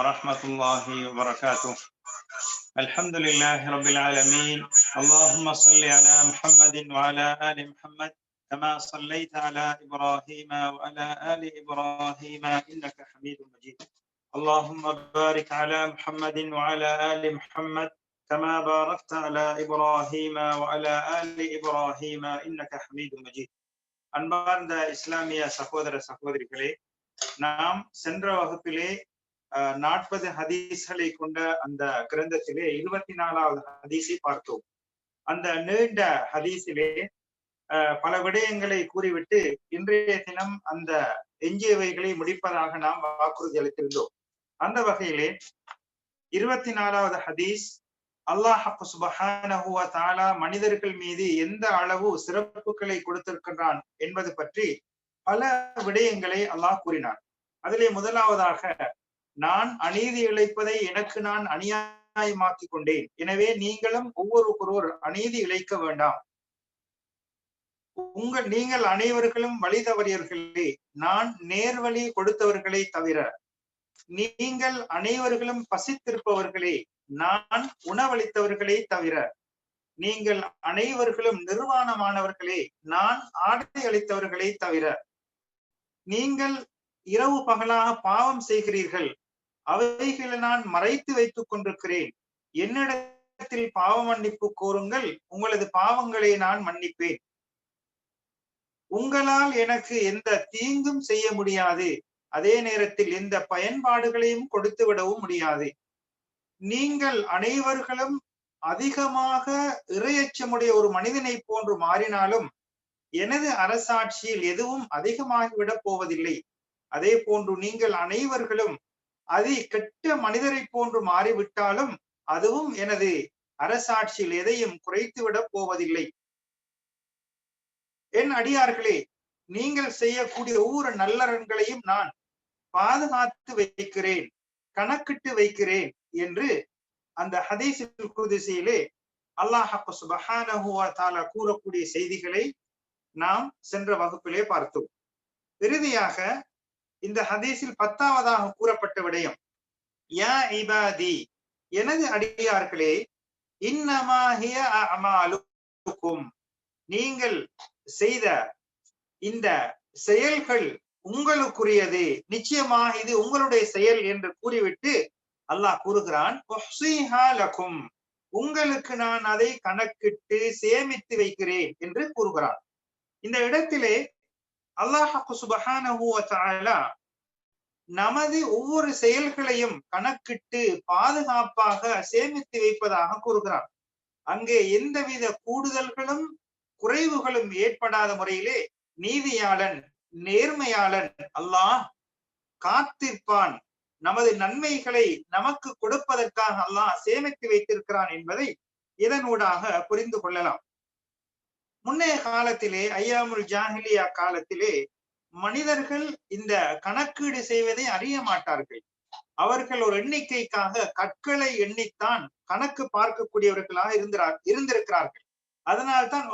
ورحمة الله وبركاته الحمد لله رب العالمين اللهم صل على محمد وعلى آل محمد كما صليت على إبراهيم وعلى آل إبراهيم إنك حميد مجيد اللهم بارك على محمد وعلى آل محمد كما باركت على إبراهيم وعلى آل إبراهيم إنك حميد مجيد அன்பார்ந்த இஸ்லாமிய சகோதர சகோதரிகளே நாம் சென்ற வகுப்பிலே நாற்பது ஹதீஸ்களை கொண்ட அந்த கிரந்தத்திலே இருபத்தி நாலாவது ஹதீஸை பார்த்தோம். அந்த நீண்ட ஹதீஸிலே பல விடயங்களை கூறிவிட்டு இன்றைய தினம் அந்த எஞ்சியவைகளை முடிப்பதாக நாம் வாக்குறுதி அளித்திருந்தோம். அந்த வகையிலே இருபத்தி நாலாவது ஹதீஸ் அல்லாஹ் சுபஹானஹுவ தாலா மனிதர்கள் மீது எந்த அளவு சிறப்புகளை கொடுத்திருக்கின்றான் என்பது பற்றி பல விடயங்களை அல்லாஹ் கூறினான். அதிலே முதலாவதாக நான் அநீதி இழைப்பதை எனக்கு நான் அநியாயமாக்கி கொண்டேன். எனவே நீங்களும் ஒவ்வொருவொருவர் அநீதி இழைக்க வேண்டாம். உங்கள் நீங்கள் அனைவர்களும் வழிதவறியவர்களே நான் நேர்வழி கொடுத்தவர்களை தவிர நீங்கள் அனைவர்களும் பசித்திருப்பவர்களே நான் உணவளித்தவர்களை தவிர நீங்கள் அனைவர்களும் நிர்வாணமானவர்களே நான் ஆடை அளித்தவர்களை தவிர நீங்கள் இரவு பகலாக பாவம் செய்கிறீர்கள். அவைகளை நான் மறைத்து வைத்துக் கொண்டிருக்கிறேன். என்னிடத்தில் பாவ மன்னிப்பு கோருங்கள் உங்களது பாவங்களை நான் மன்னிப்பேன். உங்களால் எனக்கு எந்த தீங்கும் செய்ய முடியாது. அதே நேரத்தில் எந்த பயன்பாடுகளையும் கொடுத்து விடவும் முடியாது. நீங்கள் அனைவர்களும் அதிகமாக இறையச்சமுடைய ஒரு மனிதனை போன்று மாறினாலும் எனது அரசாட்சியில் எதுவும் அதிகமாகிவிடப் போவதில்லை. அதே போன்று நீங்கள் அனைவர்களும் அது கெட்ட மனிதரை போன்று மாறிவிட்டாலும் அதுவும் எனது அரசாட்சியில் எதையும் குறைத்துவிடப் போவதில்லை. என் அடியார்களே நீங்கள் செய்யக்கூடிய ஒவ்வொரு நல்லறன்களையும் நான் பாதுகாத்து வைக்கிறேன் கணக்கிட்டு வைக்கிறேன் என்று அந்த ஹதீசில் குதிசையிலே அல்லாஹ் சுபஹானஹுவா தாலா கூறக்கூடிய செய்திகளை நாம் சென்ற வகுப்பிலே பார்த்தோம். இறுதியாக இந்த ஹதீஸில் பத்தாவதாக கூறப்பட்ட விடயம் யா இபாதி எனது அடியார்களே இன்னமாகிய அமாலுக்கும் நீங்கள் செய்த இந்த செயல்கள் உங்களுக்குரியது நிச்சயமாக இது உங்களுடைய செயல் என்று கூறிவிட்டு அல்லாஹ் கூறுகிறான் உங்களுக்கு நான் அதை கணக்கிட்டு சேமித்து வைக்கிறேன் என்று கூறுகிறான். இந்த இடத்திலே அல்லாஹு சுபஹான நமது ஒவ்வொரு செயல்களையும் கணக்கிட்டு பாதுகாப்பாக சேமித்து வைப்பதாக கூறுகிறான் அங்கே எந்தவித கூடுதல்களும் குறைவுகளும் ஏற்படாத முறையிலே நீதியாளன் நேர்மையாளன் அல்லாஹ் காத்திருப்பான். நமது நன்மைகளை நமக்கு கொடுப்பதற்காக அல்லாஹ் சேமித்து வைத்திருக்கிறான் என்பதை இதனூடாக புரிந்து கொள்ளலாம். முன்னைய காலத்திலே ஐயாமுல் ஜாஹிலியா காலத்திலே மனிதர்கள் இந்த கணக்கீடு செய்வதை அறிய மாட்டார்கள். அவர்கள் ஒரு எண்ணிக்கைக்காக கற்களை எண்ணித்தான் கணக்கு பார்க்கக்கூடியவர்களாக இருந்தார் இருந்திருக்கிறார்கள். அதனால்தான்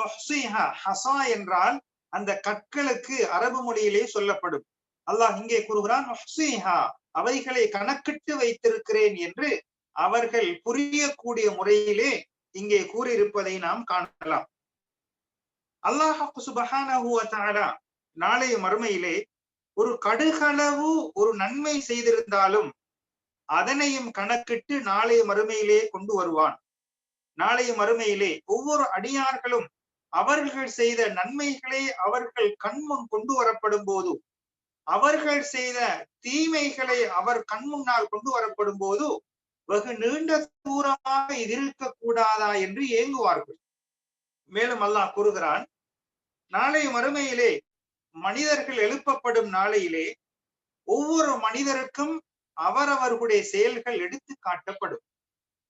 ஹசா என்றால் அந்த கற்களுக்கு அரபு மொழியிலே சொல்லப்படும். அல்லாஹ் இங்கே கூறுகிறான் அவைகளை கணக்கிட்டு வைத்திருக்கிறேன் என்று அவர்கள் புரியக்கூடிய முறையிலே இங்கே கூறியிருப்பதை நாம் காணலாம். அல்லாஹு சுபஹான நாளைய மறுமையிலே ஒரு கடுகளவு ஒரு நன்மை செய்திருந்தாலும் அதனையும் கணக்கிட்டு நாளைய மறுமையிலே கொண்டு வருவான். நாளைய மறுமையிலே ஒவ்வொரு அடியார்களும் அவர்கள் செய்த நன்மைகளை அவர்கள் கண்முன் கொண்டு வரப்படும் போது அவர்கள் செய்த தீமைகளை அவர் கண் முன்னால் கொண்டு வரப்படும் போது வெகு நீண்ட தூரமாக இது இருக்கக்கூடாதா என்று ஏங்குவார்கள். மேலும் அல்லாஹ் கூறுகிறான் நாளை மறுமையிலே மனிதர்கள் எழுப்பப்படும் நாளையிலே ஒவ்வொரு மனிதருக்கும் அவரவர்களுடைய செயல்கள் எடுத்து காட்டப்படும்.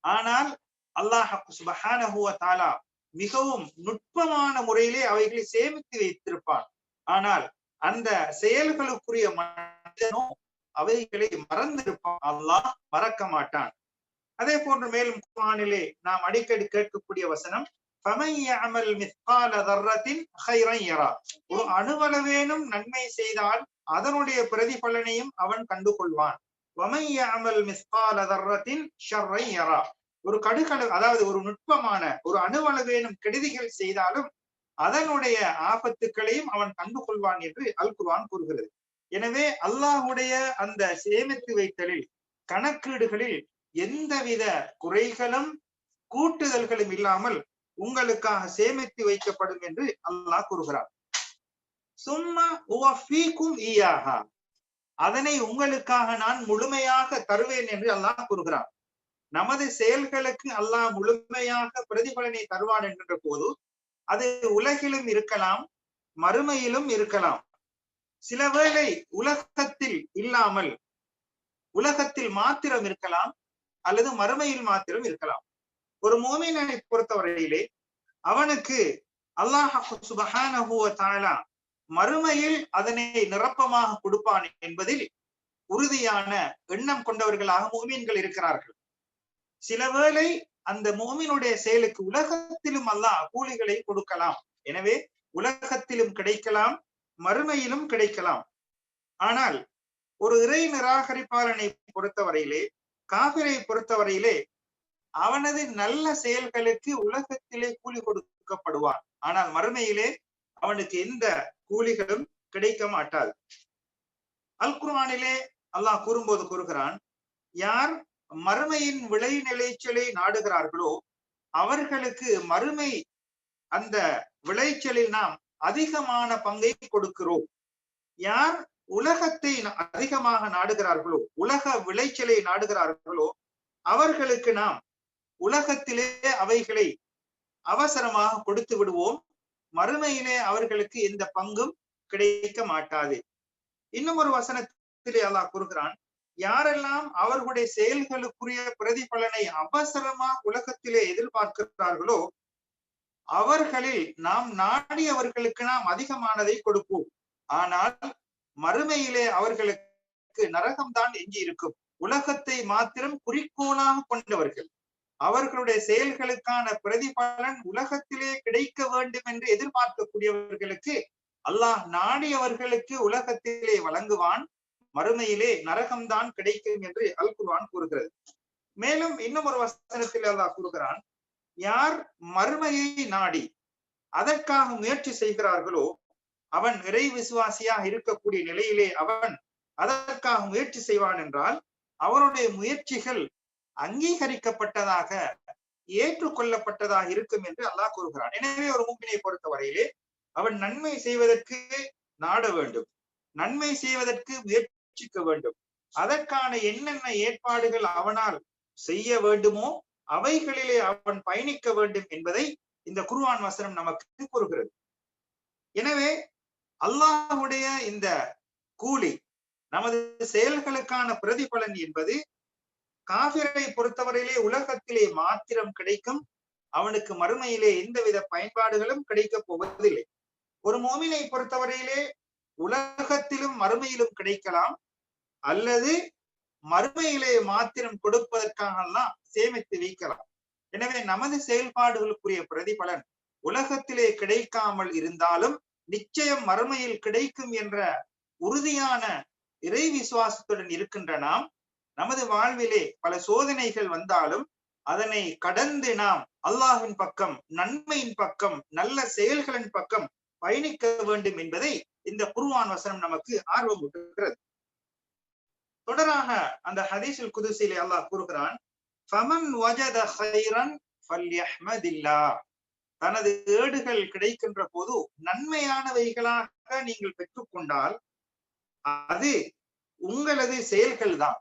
ஆனால் அல்லாஹ் சுபஹானஹுவ தாலா மிகவும் நுட்பமான முறையிலே அவைகளை சேமித்து வைத்திருப்பான் ஆனால் அந்த செயல்களுக்குரிய மனிதனோ அவைகளை மறந்திருப்பான். அல்லாஹ் மறக்க மாட்டான். அதே போன்று மேலும் குரானிலே நாம் அடிக்கடி கேட்கக்கூடிய வசனம் ஒரு அணுவளவேனும் நன்மை செய்தால் அதனுடைய பிரதிபலனையும் அவன் கண்டு கொள்வான் வமையாமல் மிஸ்கால தர்ரத்தின் ஷர்ரை யரா ஒரு கடுகளு அதாவது ஒரு நுட்பமான ஒரு அணுவளவேனும் கெடுதிகள் செய்தாலும் அதனுடைய ஆபத்துக்களையும் அவன் கண்டு கொள்வான் என்று அல் குர்வான் கூறுகிறது. எனவே அல்லாஹுடைய அந்த சேமித்து வைத்தலில் கணக்கீடுகளில் எந்தவித குறைகளும் கூட்டுதல்களும் இல்லாமல் உங்களுக்காக சேமித்து வைக்கப்படும் என்று அல்லாஹ் கூறுகிறார் சும்மா உவஃபீக்கும் ஈயாகா அதனை உங்களுக்காக நான் முழுமையாக தருவேன் என்று அல்லாஹ் கூறுகிறார் நமது செயல்களுக்கு அல்லாஹ் முழுமையாக பிரதிபலனை தருவான் என்கின்ற போது அது உலகிலும் இருக்கலாம் மறுமையிலும் இருக்கலாம். சில வேளை உலகத்தில் இல்லாமல் உலகத்தில் மாத்திரம் இருக்கலாம் அல்லது மறுமையில் மாத்திரம் இருக்கலாம். ஒரு மோமினை பொறுத்தவரையிலே அவனுக்கு அல்லாஹ் சுபஹானஹு மறுமையில் அதனை நிரப்பமாக கொடுப்பான் என்பதில் உறுதியான எண்ணம் கொண்டவர்களாக மோமீன்கள் இருக்கிறார்கள். சில வேளை அந்த மோமினுடைய செயலுக்கு உலகத்திலும் அல்லாஹ் கூலிகளை கொடுக்கலாம். எனவே உலகத்திலும் கிடைக்கலாம் மறுமையிலும் கிடைக்கலாம். ஆனால் ஒரு இறை நிராகரிப்பாளனை பொறுத்தவரையிலே காவிரை பொறுத்தவரையிலே அவனது நல்ல செயல்களுக்கு உலகத்திலே கூலி கொடுக்கப்படுவான். ஆனால் மறுமையிலே அவனுக்கு எந்த கூலிகளும் கிடைக்க மாட்டாது. அல் குர்ஆனிலே அல்லாஹ் கூறும்போது கூறுகிறான் யார் மறுமையின் விளை நிலைச்சலை நாடுகிறார்களோ அவர்களுக்கு மறுமை அந்த விளைச்சலில் நாம் அதிகமான பங்கை கொடுக்கிறோம். யார் உலகத்தை அதிகமாக நாடுகிறார்களோ உலக விளைச்சலை நாடுகிறார்களோ அவர்களுக்கு நாம் உலகத்திலே அவைகளை அவசரமாக கொடுத்து விடுவோம். மறுமையிலே அவர்களுக்கு எந்த பங்கும் கிடைக்க மாட்டாது. இன்னும் ஒரு வசனத்திலே அல்லாஹ் கூறுகிறான் யாரெல்லாம் அவர்களுடைய செயல்களுக்குரிய பிரதிபலனை அவசரமாக உலகத்திலே எதிர்பார்க்கிறார்களோ அவர்களில் நாம் நாடியவர்களுக்கு நாம் அதிகமானதை கொடுப்போம். ஆனால் மறுமையிலே அவர்களுக்கு நரகம்தான் எஞ்சி இருக்கும் உலகத்தை மாத்திரம் குறிக்கோளாக கொண்டவர்கள். அவர்களுடைய செயல்களுக்கான பிரதிபலன் உலகத்திலே கிடைக்க வேண்டும் என்று எதிர்பார்க்கக்கூடியவர்களுக்கு அல்லாஹ் நாடியவர்களுக்கு உலகத்திலே வழங்குவான் மறுமையிலே நரகம்தான் கிடைக்கும் என்று அல் குர்ஆன் கூறுகிறது. மேலும் இன்னும் ஒரு வசனத்தில் அல்லாஹ் கூறுகிறான் யார் மறுமையை நாடி அதற்காக முயற்சி செய்கிறார்களோ அவன் இறை விசுவாசியாக இருக்கக்கூடிய நிலையிலே அவன் அதற்காக முயற்சி செய்வான் என்றால் அவருடைய முயற்சிகள் அங்கீகரிக்கப்பட்டதாக ஏற்றுக்கொள்ளப்பட்டதாக இருக்கும் என்று அல்லாஹ் கூறுகிறான். எனவே ஒரு மூப்பினை பொறுத்தவரையிலே அவன் நன்மை செய்வதற்கு நாட வேண்டும். நன்மை செய்வதற்கு முயற்சிக்க வேண்டும். அதற்கான என்னென்ன ஏற்பாடுகள் அவனால் செய்ய வேண்டுமோ அவைகளிலே அவன் பயணிக்க வேண்டும் என்பதை இந்த குருவான் வசனம் நமக்கு கூறுகிறது. எனவே அல்லாஹுடைய இந்த கூலி நமது செயல்களுக்கான பிரதிபலன் என்பது காபிரை பொறுத்தவரையிலே உலகத்திலே மாத்திரம் கிடைக்கும் அவனுக்கு மறுமையிலே எந்தவித பயன்பாடுகளும் கிடைக்க போவதில்லை. ஒரு மோமினை பொறுத்தவரையிலே உலகத்திலும் மறுமையிலும் கிடைக்கலாம் அல்லது மறுமையிலே மாத்திரம் கொடுப்பதற்காகலாம் சேமித்து வைக்கலாம். எனவே நமது செயல்பாடுகளுக்குரிய பிரதிபலன் உலகத்திலே கிடைக்காமல் இருந்தாலும் நிச்சயம் மறுமையில் கிடைக்கும் என்ற உறுதியான இறை விசுவாசத்துடன் இருக்கின்ற நாம் நமது வாழ்விலே பல சோதனைகள் வந்தாலும் அதனை கடந்து நாம் அல்லாஹின் பக்கம் நன்மையின் பக்கம் நல்ல செயல்களின் பக்கம் பயணிக்க வேண்டும் என்பதை இந்த குருவான் வசனம் நமக்கு ஆர்வம் ஊட்டுகிறது. தொடராக அந்த ஹதீஷில் குதிசிலே அல்லாஹ் கூறுகிறான் ஃபமன் வஜத ஹைரன் ஃபல்யஹ்மதில்லா தனது ஏடுகள் கிடைக்கின்ற போது நன்மையானவைகளாக நீங்கள் பெற்றுக்கொண்டால் அது உங்களது செயல்கள் தான்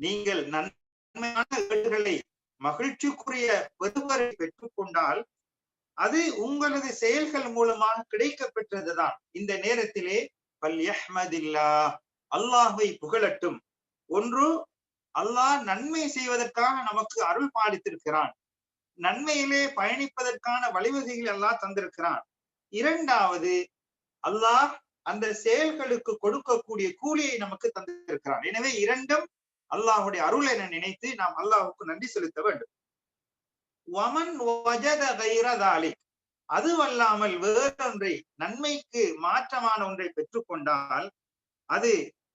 நீங்கள் நன்மையான ஏடுகளை மகிழ்ச்சிக்குரிய பெருவரை பெற்றுக்கொண்டால் அது உங்களது செயல்கள் மூலமாக கிடைக்க பெற்றதுதான் இந்த நேரத்திலே பல்யஹ்மதில்லா அல்லாஹை புகழட்டும். ஒன்று அல்லாஹ் நன்மை செய்வதற்காக நமக்கு அருள் பாலித்திருக்கிறான். நன்மையிலே பயணிப்பதற்கான வழிவகைகள் எல்லாம் தந்திருக்கிறான். இரண்டாவது அல்லாஹ் அந்த செயல்களுக்கு கொடுக்கக்கூடிய கூலியை நமக்கு தந்திருக்கிறான். எனவே இரண்டும் அல்லாஹுடைய அருள் என நினைத்து நாம் அல்லாஹுக்கு நன்றி செலுத்த வேண்டும். வமன் வஜத அதுவல்லாமல் வேறொன்றை நன்மைக்கு மாற்றமான ஒன்றை பெற்றுக்கொண்டால் அது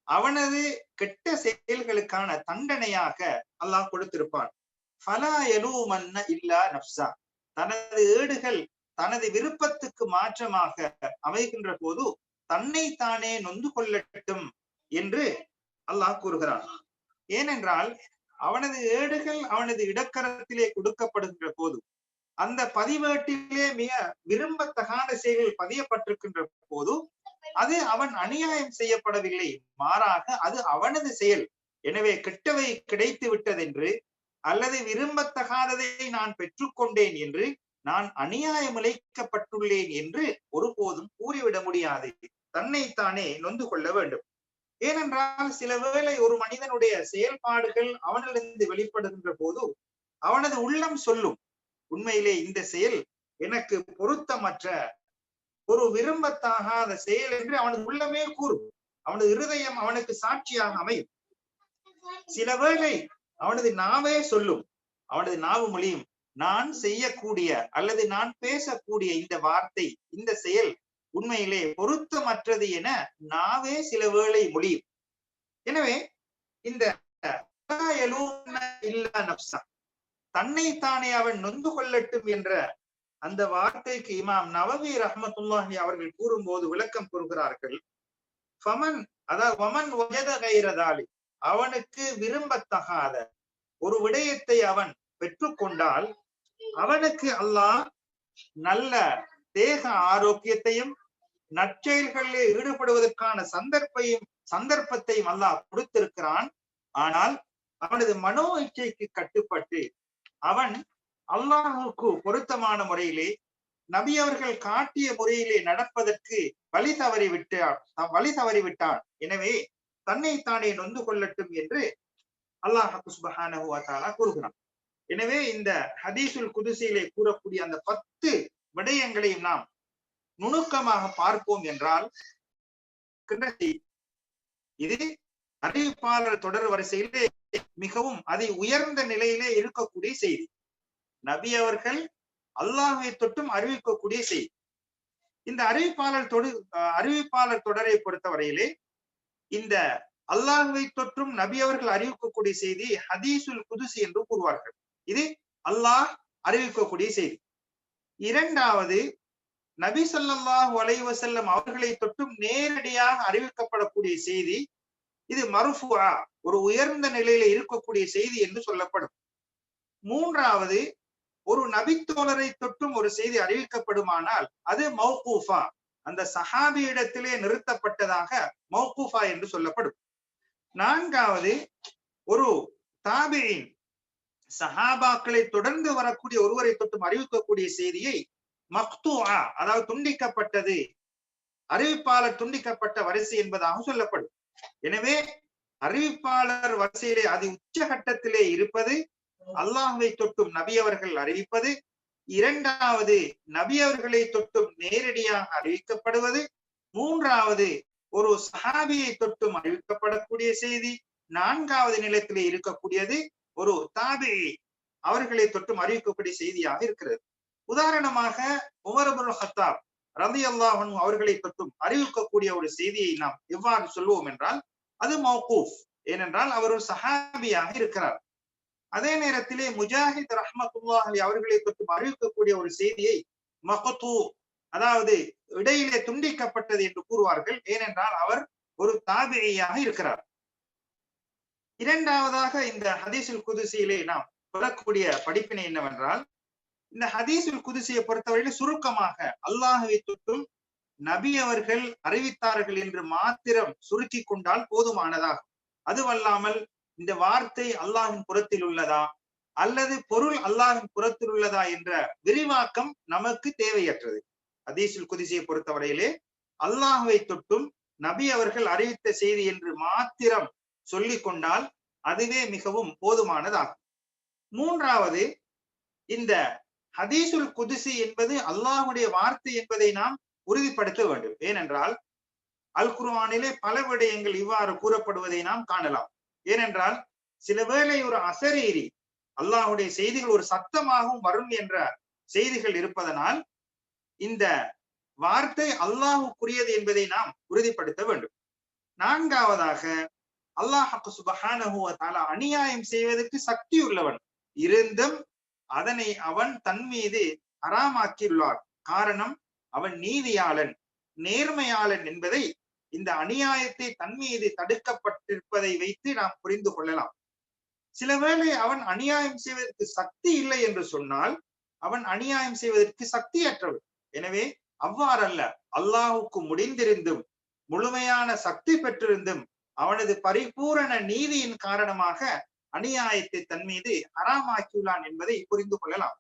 அவனது கெட்ட செயல்களுக்கான தண்டனையாக அல்லாஹ் கொடுத்திருப்பான். ஃபலா எலூமன்ன இல்லா நப்சா தனது ஏடுகள் தனது விருப்பத்துக்கு மாற்றமாக அமைகின்ற போது தன்னை தானே நொந்து கொள்ளட்டும் என்று அல்லாஹ் கூறுகிறான். ஏனென்றால் அவனது ஏடுகள் அவனது இடக்கரத்திலே கொடுக்கப்படுகின்ற போது அந்த பதிவேட்டிலே மிக விரும்பத்தகாத செயல்கள் பதியப்பட்டிருக்கின்ற போது அது அவன் அநியாயம் செய்யப்படவில்லை. மாறாக அது அவனது செயல். எனவே கெட்டவை கிடைத்து விட்டதென்று அல்லது விரும்பத்தகாததை நான் பெற்றுக்கொண்டேன் என்று நான் அநியாயம் இழைக்கப்பட்டுள்ளேன் என்று ஒருபோதும் கூறிவிட முடியாது. தன்னைத்தானே நொந்து கொள்ள வேண்டும். ஏனென்றால் சில வேளை ஒரு மனிதனுடைய செயல்பாடுகள் அவனிலிருந்து வெளிப்படுகின்ற போது அவனது உள்ளம் சொல்லும். உண்மையிலே இந்த செயல் எனக்கு பொருத்தமற்ற ஒரு விரும்பத்தாகாத செயல் என்று அவனது உள்ளமே கூறும். அவனது இருதயம் அவனுக்கு சாட்சியாக அமையும். சில வேளை அவனது நாவே சொல்லும். அவனது நாவு மொழியும் நான் செய்யக்கூடிய அல்லது நான் பேசக்கூடிய இந்த வார்த்தை இந்த செயல் உண்மையிலே பொருத்தமற்றது என நாவே சில வேளை முடியும். எனவே இந்த தன்னைத்தானே அவன் நொந்து கொள்ளட்டும் என்ற அந்த வார்த்தைக்கு இமாம் நவவி ரஹமத்துல்லாஹி அவர்கள் கூறும்போது விளக்கம் கூறுகிறார்கள். ஃபமன் அதாவது வமன் வஜத கைரதாலி அவனுக்கு விரும்பத்தகாத ஒரு விடயத்தை அவன் பெற்றுக்கொண்டால் அவனுக்கு அல்லாஹ் நல்ல தேக ஆரோக்கியத்தையும் நற்செயல்களில் ஈடுபடுவதற்கான சந்தர்ப்பையும் சந்தர்ப்பத்தையும் அல்லாஹ் கொடுத்திருக்கிறான். ஆனால் அவனது மனோ இச்சைக்கு கட்டுப்பட்டு அவன் அல்லாஹுக்கு பொருத்தமான முறையிலே நபி அவர்கள் காட்டிய முறையிலே நடப்பதற்கு வழி தவறி விட்டான் வழி தவறி விட்டான். எனவே தன்னை தானே நொந்து கொள்ளட்டும் என்று அல்லாஹ் சுபஹானஹு கூறுகிறான். எனவே இந்த ஹதீசுல் குதிசையிலே கூறக்கூடிய அந்த பத்து விடயங்களையும் நாம் நுணுக்கமாக பார்ப்போம் என்றால் இது அறிவிப்பாளர் தொடர் வரிசையிலே மிகவும் அதை உயர்ந்த நிலையிலே இருக்கக்கூடிய செய்தி. நபி அவர்கள் அல்லாஹை தொட்டும் அறிவிக்கக்கூடிய செய்தி. இந்த அறிவிப்பாளர் தொடு அறிவிப்பாளர் தொடரை பொறுத்தவரையிலே இந்த அல்லாஹுவை தொற்றும் நபி அவர்கள் அறிவிக்கக்கூடிய செய்தி ஹதீசுல் குதுசி என்று கூறுவார்கள். இது அல்லாஹ் அறிவிக்கக்கூடிய செய்தி. இரண்டாவது நபி சொல்லாஹு அலைவசல்லம் அவர்களை தொட்டும் நேரடியாக அறிவிக்கப்படக்கூடிய செய்தி இது மருஃபுவா ஒரு உயர்ந்த நிலையில இருக்கக்கூடிய செய்தி என்று சொல்லப்படும். மூன்றாவது ஒரு நபித்தோழரை தொட்டும் ஒரு செய்தி அறிவிக்கப்படுமானால் அது மௌகூஃபா அந்த சஹாபியிடத்திலே நிறுத்தப்பட்டதாக மௌகூஃபா என்று சொல்லப்படும். நான்காவது ஒரு தாபியின் சஹாபாக்களை தொடர்ந்து வரக்கூடிய ஒருவரை தொட்டும் அறிவிக்கக்கூடிய செய்தியை மக்தூஆ அதாவது துண்டிக்கப்பட்டது. அறிவிப்பாளர் துண்டிக்கப்பட்ட வரிசை என்பதாக சொல்லப்படும். எனவே அறிவிப்பாளர் வரிசையிலே அது உச்சகட்டத்திலே இருப்பது அல்லாஹுவை தொட்டும் நபி அவர்கள் அறிவிப்பது இரண்டாவது நபி அவர்களை தொட்டும் நேரடியாக அறிவிக்கப்படுவது மூன்றாவது ஒரு சஹாபியை தொட்டும் அறிவிக்கப்படக்கூடிய செய்தி நான்காவது நிலத்திலே இருக்கக்கூடியது ஒரு தாபி அவர்களை தொட்டும் அறிவிக்கக்கூடிய செய்தியாக இருக்கிறது. உதாரணமாக உமரபுல் ஹத்தாப் ரதி அல்லாஹன் அவர்களை பற்றும் அறிவிக்கக்கூடிய ஒரு செய்தியை நாம் எவ்வாறு சொல்லுவோம் என்றால் அது மௌகூஃப். ஏனென்றால் அவர் ஒரு சஹாபியாக இருக்கிறார். அதே நேரத்திலே முஜாஹித் ரஹமத்துல்லா அலி அவர்களை பற்றும் அறிவிக்கக்கூடிய ஒரு செய்தியை மகத்து அதாவது இடையிலே துண்டிக்கப்பட்டது என்று கூறுவார்கள். ஏனென்றால் அவர் ஒரு தாபியாக இருக்கிறார். இரண்டாவதாக இந்த ஹதீசுல் குதிசியிலே நாம் பெறக்கூடிய படிப்பினை என்னவென்றால் இந்த ஹதீசுல் குதிசியை பொறுத்தவரையில சுருக்கமாக அல்லாஹுவை தொட்டும் நபி அவர்கள் அறிவித்தார்கள் என்று மாத்திரம் சுருக்கி கொண்டால் போதுமானதாகும் அதுவல்லாமல் இந்த வார்த்தை அல்லாஹின் புறத்தில் உள்ளதா? அல்லது பொருள் அல்லாஹின் புறத்தில் உள்ளதா என்ற விரிவாக்கம் நமக்கு தேவையற்றது. ஹதீசுல் குதிசியை பொறுத்தவரையிலே அல்லாஹுவை தொட்டும் நபி அவர்கள் அறிவித்த செய்தி என்று மாத்திரம் சொல்லிக் கொண்டால் அதுவே மிகவும் போதுமானதாகும். மூன்றாவது இந்த ஹதீசுல் குதிசி என்பது அல்லாஹுடைய வார்த்தை என்பதை நாம் உறுதிப்படுத்த வேண்டும். ஏனென்றால் அல் குர்வானிலே பல விடயங்கள் இவ்வாறு கூறப்படுவதை நாம் காணலாம். ஏனென்றால் சில வேளை ஒரு அசரீரி அல்லாஹுடைய செய்திகள் ஒரு சத்தமாகவும் வரும் என்ற செய்திகள் இருப்பதனால் இந்த வார்த்தை அல்லாஹுக்குரியது என்பதை நாம் உறுதிப்படுத்த வேண்டும். நான்காவதாக அல்லாஹ் சுபஹானஹு வ அநியாயம் செய்வதற்கு சக்தி உள்ளவன் இருந்தும் அதனை அவன் தன் மீது அறாமாக்கியுள்ளார் காரணம் அவன் நீதியாளன் நேர்மையாளன் என்பதை இந்த அநியாயத்தை தன் மீது தடுக்கப்பட்டிருப்பதை வைத்து நாம் புரிந்து கொள்ளலாம். சிலவேளை அவன் அநியாயம் செய்வதற்கு சக்தி இல்லை என்று சொன்னால் அவன் அநியாயம் செய்வதற்கு சக்தியற்றவன். எனவே அவ்வாறல்ல அல்லாஹுக்கு முடிந்திருந்தும் முழுமையான சக்தி பெற்றிருந்தும் அவனது பரிபூரண நீதியின் காரணமாக அநியாயத்தை தன் மீது அறாமாக்கியுள்ளான் என்பதை புரிந்து கொள்ளலாம்.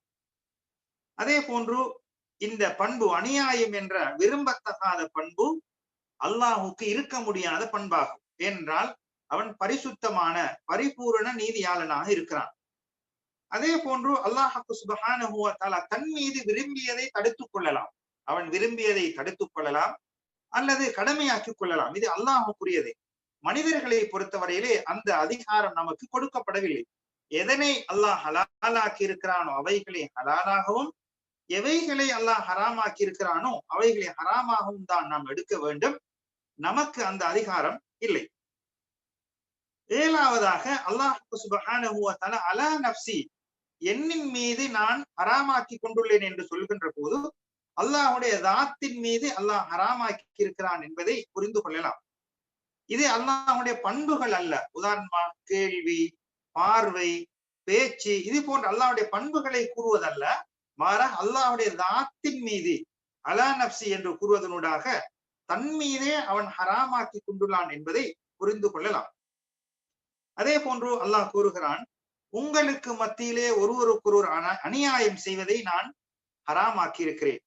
அதே போன்று இந்த பண்பு அநியாயம் என்ற விரும்பத்தகாத பண்பு அல்லாஹுக்கு இருக்க முடியாத பண்பாகும். ஏனென்றால் அவன் பரிசுத்தமான பரிபூரண நீதியாளனாக இருக்கிறான். அதே போன்று அல்லாஹாக்கு சுபஹான தன் மீது விரும்பியதை தடுத்துக் கொள்ளலாம். அவன் விரும்பியதை தடுத்துக் கொள்ளலாம் அல்லது கடமையாக்கிக் கொள்ளலாம். இது அல்லாஹுக்குரியது. மனிதர்களை பொறுத்தவரையிலே அந்த அதிகாரம் நமக்கு கொடுக்கப்படவில்லை. எதனை அல்லாஹ் ஹலாலாக்கி இருக்கிறானோ அவைகளை ஹலாலாகவும் எவைகளை அல்லாஹ் ஹராமாக்கி இருக்கிறானோ அவைகளை ஹராமாகவும் தான் நாம் எடுக்க வேண்டும். நமக்கு அந்த அதிகாரம் இல்லை. ஏழாவதாக அல்லாஹ் சுபஹான அலா நப்சி என்னின் மீது நான் ஹராமாக்கி கொண்டுள்ளேன் என்று சொல்கின்ற போது அல்லாஹுடைய தாத்தின் மீது அல்லாஹ் ஹராமாக்கி இருக்கிறான் என்பதை புரிந்து கொள்ளலாம். இது அல்லாஹுடைய பண்புகள் அல்ல. உதாரணமா கேள்வி பார்வை பேச்சு இது போன்ற அல்லாஹுடைய பண்புகளை கூறுவதல்ல. மாறாக அல்லாஹுடைய தாத்தின் மீது அலா நப்சி என்று கூறுவதனூடாக தன் மீதே அவன் ஹராமாக்கி கொண்டுள்ளான் என்பதை புரிந்து கொள்ளலாம். அதே போன்று அல்லாஹ் கூறுகிறான் உங்களுக்கு மத்தியிலே ஒருவருக்கொருவர் அநியாயம் செய்வதை நான் ஹராமாக்கி இருக்கிறேன்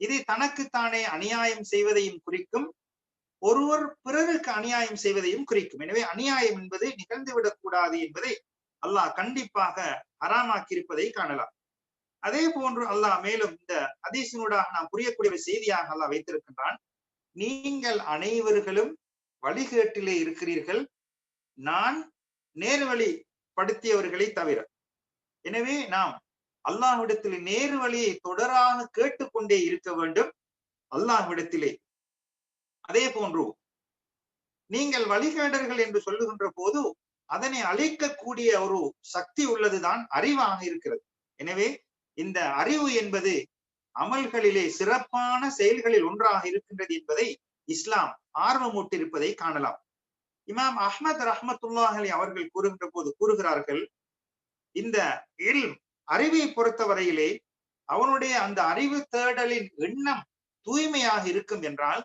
இது தனக்குத்தானே அநியாயம் செய்வதையும் குறிக்கும் ஒருவர் பிறருக்கு அநியாயம் செய்வதையும் குறிக்கும். எனவே அநியாயம் என்பது நிகழ்ந்துவிடக் கூடாது என்பதை அல்லாஹ் கண்டிப்பாக ஹராமாக்கி இருப்பதை காணலாம். அதே போன்று அல்லாஹ் மேலும் இந்த ஹதீஸினூடாக நாம் புரியக்கூடிய செய்தியாக அல்லாஹ் வைத்திருக்கின்றான். நீங்கள் அனைவர்களும் வழிகேட்டிலே இருக்கிறீர்கள். நான் நேர்வழி படுத்தியவர்களை தவிர. எனவே நாம் அல்லாஹ்விடத்திலே நேர்வழியை தொடராக கேட்டுக்கொண்டே இருக்க வேண்டும். அல்லாஹ்விடத்திலே அதே போன்று நீங்கள் வழிகேடர்கள் என்று சொல்லுகின்ற போது அதனை அழிக்கக்கூடிய ஒரு சக்தி உள்ளதுதான் அறிவாக இருக்கிறது. எனவே இந்த அறிவு என்பது அமல்களிலே சிறப்பான செயல்களில் ஒன்றாக இருக்கின்றது என்பதை இஸ்லாம் ஆர்வமூட்டிருப்பதை காணலாம். இமாம் அஹ்மத் ரஹமத்துல்லாஹலி அவர்கள் கூறுகின்ற போது கூறுகிறார்கள் இந்த இல் அறிவை பொறுத்தவரையிலே அவனுடைய அந்த அறிவு தேடலின் எண்ணம் தூய்மையாக இருக்கும் என்றால்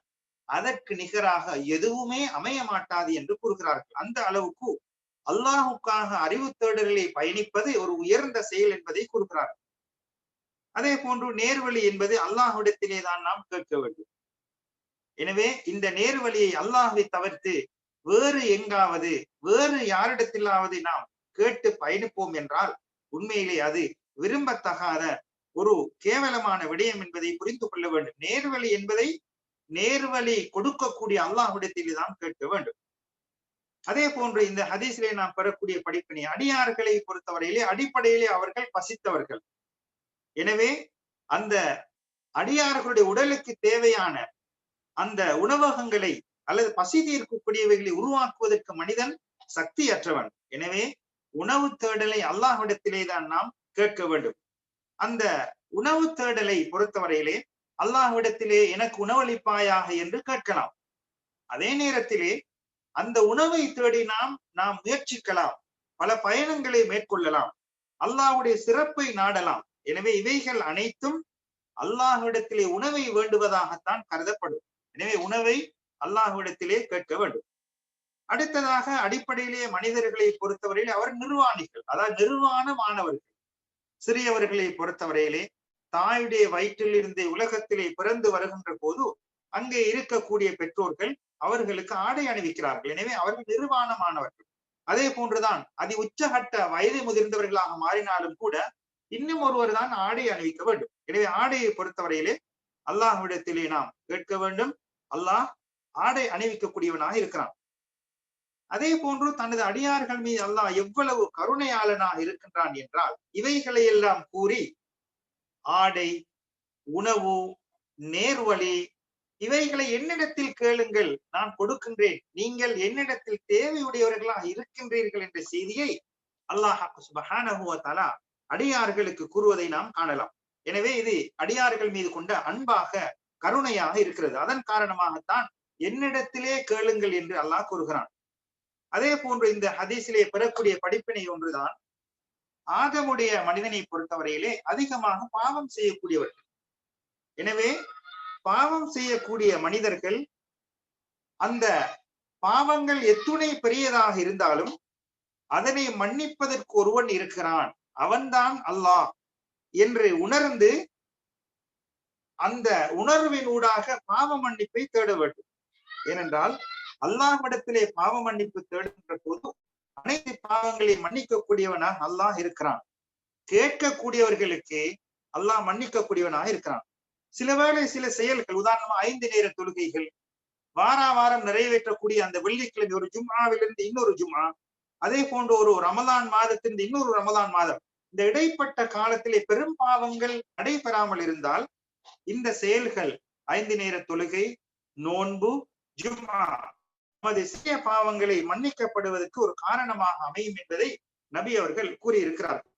அதற்கு நிகராக எதுவுமே அமைய மாட்டாது என்று கூறுகிறார்கள். அந்த அளவுக்கு அல்லாஹுக்காக அறிவு தேடலிலே பயணிப்பது ஒரு உயர்ந்த செயல் என்பதை கூறுகிறார்கள். அதே போன்று நேர்வழி என்பது அல்லாஹ்விடத்திலே தான் நாம் கேட்க வேண்டும். எனவே இந்த நேர்வழியை அல்லாஹை தவிர்த்து வேறு எங்காவது வேறு யாரிடத்திலாவது நாம் கேட்டு பயணிப்போம் என்றால் உண்மையிலே அது விரும்பத்தகாத ஒரு கேவலமான விடயம் என்பதை புரிந்து கொள்ள வேண்டும். நேர்வழி என்பதை நேர்வழி கொடுக்கக்கூடிய அல்லாஹ்விடத்திலே தான் கேட்க வேண்டும். அதே போன்று இந்த ஹதீஸிலே நாம் பெறக்கூடிய படிப்பினை அடியார்களை பொறுத்தவரையிலே அடிப்படையிலே அவர்கள் பசித்தவர்கள். எனவே அந்த அடியார்களுடைய உடலுக்கு தேவையான அந்த உணவகங்களை அல்லது பசி தீர்க்கக்கூடியவைகளை உருவாக்குவதற்கு மனிதன் சக்தியற்றவன். எனவே உணவு தேடலை அல்லாஹ்விடத்திலே தான் நாம் கேட்க வேண்டும். அந்த உணவு தேடலை பொறுத்தவரையிலே அல்லாஹ்விடத்திலே எனக்கு உணவளிப்பாயாக என்று கேட்கலாம். அதே நேரத்திலே அந்த உணவை தேடி நாம் நாம் முயற்சிக்கலாம். பல பயணங்களை மேற்கொள்ளலாம். அல்லாஹ்வுடைய சிறப்பை நாடலாம். எனவே இவைகள் அனைத்தும் அல்லாஹ்விடத்திலே உணவை வேண்டுவதாகத்தான் கருதப்படும். எனவே உணவை அல்லாஹ்விடத்திலே கேட்க வேண்டும். அடுத்ததாக அடிப்படையிலே மனிதர்களை பொறுத்தவரையிலே அவர் நிர்வாணிகள். அதாவது நிர்வாண மாணவர்கள் சிறியவர்களை பொறுத்தவரையிலே தாயுடைய வயிற்றில் இருந்து உலகத்திலே பிறந்து வருகின்ற போது அங்கே இருக்கக்கூடிய பெற்றோர்கள் அவர்களுக்கு ஆடை அணிவிக்கிறார்கள். எனவே அவர்கள் நிர்வாணமானவர்கள். அதே போன்றுதான் அதி உச்சகட்ட வயது முதிர்ந்தவர்களாக மாறினாலும் கூட இன்னும் ஒருவர் தான் ஆடை அணிவிக்க வேண்டும். எனவே ஆடையை பொறுத்தவரையிலே அல்லாஹ்விடத்திலே நாம் கேட்க வேண்டும். அல்லாஹ் ஆடை அணிவிக்கக்கூடியவனாக இருக்கிறான். அதே போன்று தனது அடியார்கள் மீது அல்லாஹ் எவ்வளவு கருணையாளனாக இருக்கின்றான் என்றால் இவைகளை எல்லாம் கூறி ஆடை உணவு நேர்வழி இவைகளை என்னிடத்தில் கேளுங்கள். நான் கொடுக்கின்றேன். நீங்கள் என்னிடத்தில் தேவையுடையவர்களாக இருக்கின்றீர்கள் என்ற செய்தியை அல்லாஹ் அடியார்களுக்கு கூறுவதை நாம் காணலாம். எனவே இது அடியார்கள் மீது கொண்ட அன்பாக கருணையாக இருக்கிறது. அதன் காரணமாகத்தான் என்னிடத்திலே கேளுங்கள் என்று அல்லாஹ் கூறுகிறான். அதே போன்று இந்த ஹதீஸிலே பெறக்கூடிய படிப்பினை ஒன்றுதான். ஆதமுடைய மனிதனை பொறுத்தவரையிலே அதிகமாக பாவம் செய்யக்கூடியவர்கள். எனவே பாவம் செய்யக்கூடிய மனிதர்கள் அந்த பாவங்கள் எத்துணை பெரியதாக இருந்தாலும் அதனை மன்னிப்பதற்கு ஒருவன் இருக்கிறான். அவன்தான் அல்லாஹ் என்று உணர்ந்து அந்த உணர்வினூடாக பாவ மன்னிப்பை தேட வேண்டும். ஏனென்றால் அல்லாஹ்விடத்திலே பாவ மன்னிப்பு தேடுகின்ற போது அனைத்து பாவங்களை மன்னிக்கக்கூடியவனாக அல்லாஹ் இருக்கிறான். கேட்கக்கூடியவர்களுக்கு அல்லாஹ் மன்னிக்கக்கூடியவனாக இருக்கிறான். சில வேளை சில செயல்கள் உதாரணமா ஐந்து நேர தொழுகைகள் வாரா வாரம் நிறைவேற்றக்கூடிய அந்த வெள்ளிக்கிழமை ஒரு ஜும்மாவிலிருந்து இன்னொரு ஜும்மா அதே போன்ற ஒரு ரமலான் மாதத்திலிருந்து இன்னொரு ரமலான் மாதம் இந்த இடைப்பட்ட காலத்திலே பெரும் பாவங்கள் நடைபெறாமல் இருந்தால் இந்த செயல்கள் ஐந்து நேர தொழுகை நோன்பு ஜும்மா நமது சிறிய பாவங்களை மன்னிக்கப்படுவதற்கு ஒரு காரணமாக அமையும் என்பதை நபி அவர்கள் கூறியிருக்கிறார்கள்.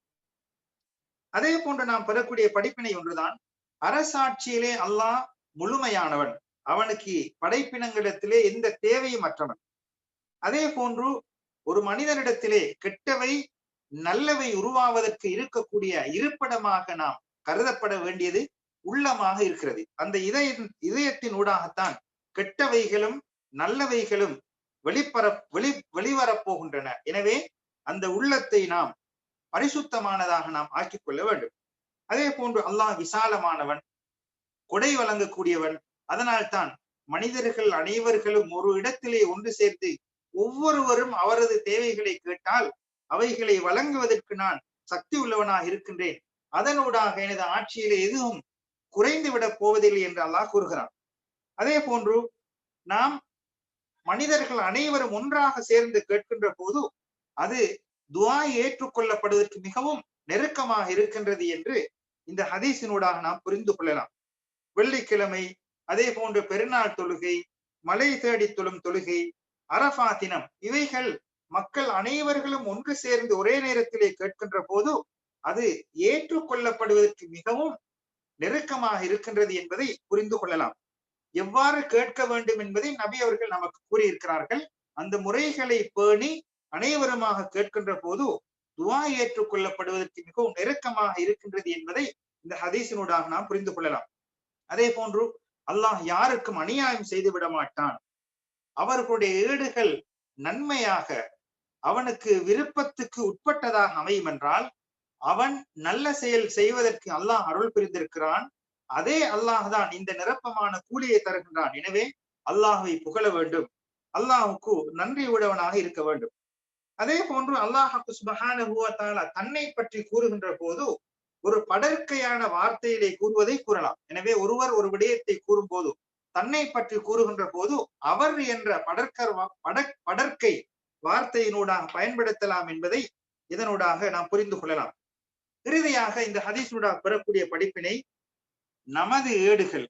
அதே போன்று நாம் பெறக்கூடிய படிப்பினை ஒன்றுதான் அரசாட்சியிலே அல்லாஹ் முழுமையானவன். அவனுக்கு படைப்பினங்களிடத்திலே எந்த தேவையும் அற்றவன். அதே போன்று ஒரு மனிதனிடத்திலே கெட்டவை நல்லவை உருவாவதற்கு இருக்கக்கூடிய இருப்பிடமாக நாம் கருதப்பட வேண்டியது உள்ளமாக இருக்கிறது. அந்த இதய இதயத்தின் ஊடாகத்தான் கெட்டவைகளும் நல்லவைகளும் வெளிப்பர வெளி வெளிவரப்போகின்றன. எனவே அந்த உள்ளத்தை நாம் பரிசுத்தமானதாக நாம் ஆக்கிக் கொள்ள வேண்டும். அதே போன்று அல்லாஹ் விசாலமானவன் கொடை வழங்கக்கூடியவன் அதனால் தான் மனிதர்கள் அனைவர்களும் ஒரு இடத்திலே ஒன்று சேர்த்து ஒவ்வொருவரும் அவரது தேவைகளை கேட்டால் அவைகளை வழங்குவதற்கு நான் சக்தி உள்ளவனாக இருக்கின்றேன். அதனூடாக எனது ஆட்சியிலே எதுவும் குறைந்து விடப் போவதில்லை என்று அல்லாஹ் கூறுகிறான். அதே போன்று நாம் மனிதர்கள் அனைவரும் ஒன்றாக சேர்ந்து கேட்கின்ற போது அது துவா ஏற்றுக்கொள்ளப்படுவதற்கு மிகவும் நெருக்கமாக இருக்கின்றது என்று இந்த ஹதீஸினூடாக நாம் புரிந்து கொள்ளலாம். வெள்ளிக்கிழமை அதே போன்ற பெருநாள் தொழுகை மலை தேடி தொழும் தொழுகை அரபா தினம் இவைகள் மக்கள் அனைவர்களும் ஒன்று சேர்ந்து ஒரே நேரத்திலே கேட்கின்ற போது அது ஏற்றுக்கொள்ளப்படுவதற்கு மிகவும் நெருக்கமாக இருக்கின்றது என்பதை புரிந்து கொள்ளலாம். எவ்வாறு கேட்க வேண்டும் என்பதை நபி அவர்கள் நமக்கு கூறியிருக்கிறார்கள். அந்த முறைகளை பேணி அனைவருமாக கேட்கின்ற போது துவா ஏற்றுக்கொள்ளப்படுவதற்கு மிகவும் நெருக்கமாக இருக்கின்றது என்பதை இந்த ஹதீசினூடாக நாம் புரிந்து கொள்ளலாம். அதே போன்று அல்லாஹ் யாருக்கும் அநியாயம் செய்து விட மாட்டான். அவர்களுடைய ஏடுகள் நன்மையாக அவனுக்கு விருப்பத்துக்கு உட்பட்டதாக அமையும் என்றால் அவன் நல்ல செயல் செய்வதற்கு அல்லாஹ் அருள் புரிந்திருக்கிறான். அதே அல்லாஹ் தான் இந்த நிரப்பமான கூலியை தருகின்றான். எனவே அல்லாஹுவை புகழ வேண்டும். அல்லாஹுக்கு நன்றி உடையவனாக இருக்க வேண்டும். அதே போன்று அல்லாஹாக்கு சுபஹான தன்னை பற்றி கூறுகின்ற போது ஒரு படற்கையான வார்த்தையிலே கூறுவதை கூறலாம். எனவே ஒருவர் ஒரு விடயத்தை கூறும் போது தன்னை பற்றி கூறுகின்ற போது அவர் என்ற படற்கர் பட படற்கை வார்த்தையினூடாக பயன்படுத்தலாம் என்பதை இதனூடாக நாம் புரிந்து கொள்ளலாம். இறுதியாக இந்த ஹதீஸூடாக பெறக்கூடிய படிப்பினை நமது ஏடுகள்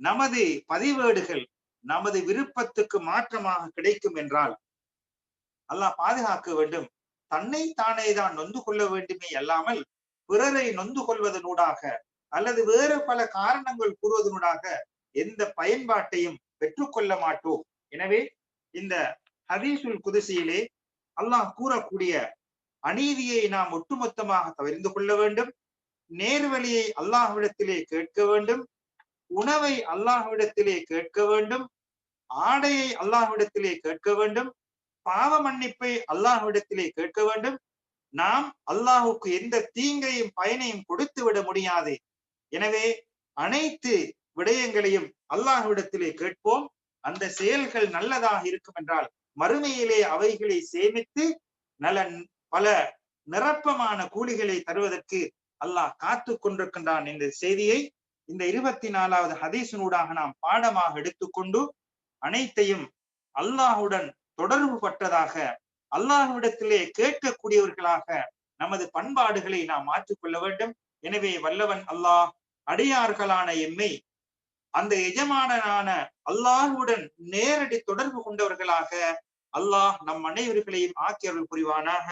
நமது பதிவேடுகள் நமது விருப்பத்துக்கு மாற்றமாக கிடைக்கும் என்றால் அல்லாஹ் பாதுகாக்க வேண்டும். தன்னை தானே தான் நொந்து கொள்ள வேண்டுமே அல்லாமல் பிறரை நொந்து கொள்வதனூடாக அல்லது வேறு பல காரணங்கள் கூறுவதனூடாக எந்த பயன்பாட்டையும் பெற்றுக்கொள்ள மாட்டோம். எனவே இந்த ஹதீசுல் குதிசியிலே அல்லாஹ் கூறக்கூடிய அநீதியை நாம் ஒட்டுமொத்தமாக தவிர்ந்து கொள்ள வேண்டும். நேர்வழியை அல்லாஹ்விடத்திலே கேட்க வேண்டும். உணவை அல்லாஹ்விடத்திலே கேட்க வேண்டும். ஆடையை அல்லாஹ்விடத்திலே கேட்க வேண்டும். பாவ மன்னிப்பை அல்லாஹ்விடத்திலே கேட்க வேண்டும். நாம் அல்லாஹுக்கு எந்த தீங்கையும் பயனையும் கொடுத்து விட முடியாது. எனவே அனைத்து விடயங்களையும் அல்லாஹ்விடத்திலே கேட்போம். அந்த செயல்கள் நல்லதாக இருக்கும் என்றால் மறுமையிலே அவைகளை சேமித்து நல பல நிரப்பமான கூலிகளை தருவதற்கு அல்லாஹ் காத்து கொண்டிருக்கின்றான் இந்த செய்தியை. இந்த இருபத்தி நாலாவது ஹதீசனூடாக நாம் பாடமாக எடுத்துக்கொண்டு அனைத்தையும் அல்லாஹுடன் தொடர்பு பட்டதாக அல்லாஹுவிடத்திலே கேட்கக்கூடியவர்களாக நமது பண்பாடுகளை நாம் மாற்றிக்கொள்ள வேண்டும். எனவே வல்லவன் அல்லாஹ் அடியார்களான எம்மை அந்த எஜமானனான அல்லாஹுடன் நேரடி தொடர்பு கொண்டவர்களாக அல்லாஹ் நம் அனைவர்களையும் ஆக்கியவர்கள் புரிவானாக.